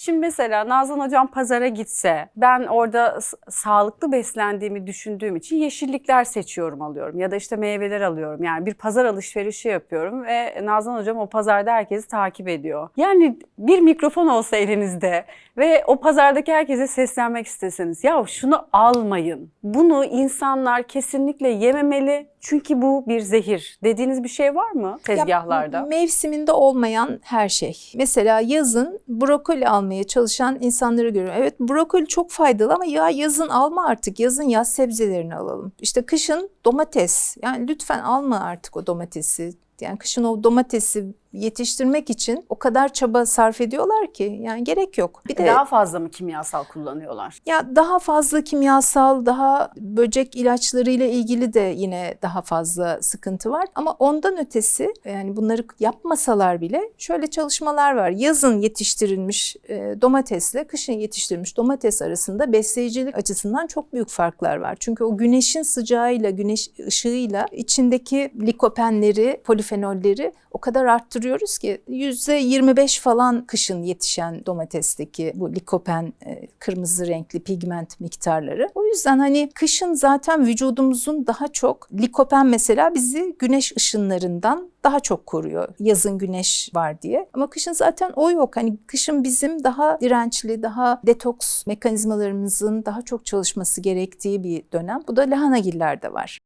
Şimdi mesela Nazan Hocam pazara gitse ben orada sağlıklı beslendiğimi düşündüğüm için yeşillikler seçiyorum alıyorum ya da işte meyveler alıyorum. Yani bir pazar alışverişi yapıyorum ve Nazan Hocam o pazarda herkesi takip ediyor. Yani bir mikrofon olsa elinizde ve o pazardaki herkese seslenmek isteseniz ya şunu almayın. Bunu insanlar kesinlikle yememeli çünkü bu bir zehir dediğiniz bir şey var mı tezgahlarda? Ya, mevsiminde olmayan her şey. Mesela yazın brokoli almaya çalışan insanları görüyorum. Evet brokoli çok faydalı ama ya yazın alma artık. Yazın yaz sebzelerini alalım. İşte kışın domates. Yani lütfen alma artık o domatesi. Yani kışın o domatesi yetiştirmek için o kadar çaba sarf ediyorlar ki yani gerek yok. Bir de Daha fazla mı kimyasal kullanıyorlar? ya daha fazla kimyasal, daha böcek ilaçlarıyla ilgili de yine daha fazla sıkıntı var. Ama ondan ötesi yani bunları yapmasalar bile şöyle çalışmalar var. Yazın yetiştirilmiş e, domatesle kışın yetiştirilmiş domates arasında besleyicilik açısından çok büyük farklar var. Çünkü o güneşin sıcağıyla, güneş ışığıyla içindeki likopenleri, polifenolleri o kadar arttırıyoruz ki %25 falan kışın yetişen domatesteki bu likopen e, kırmızı renkli pigment miktarları. O yüzden hani kışın zaten vücudumuzun daha çok likopen mesela bizi güneş ışınlarından daha çok koruyor. Yazın güneş var diye. Ama kışın zaten o yok. Hani kışın bizim daha dirençli, daha detoks mekanizmalarımızın daha çok çalışması gerektiği bir dönem. Bu da lahanagillerde var.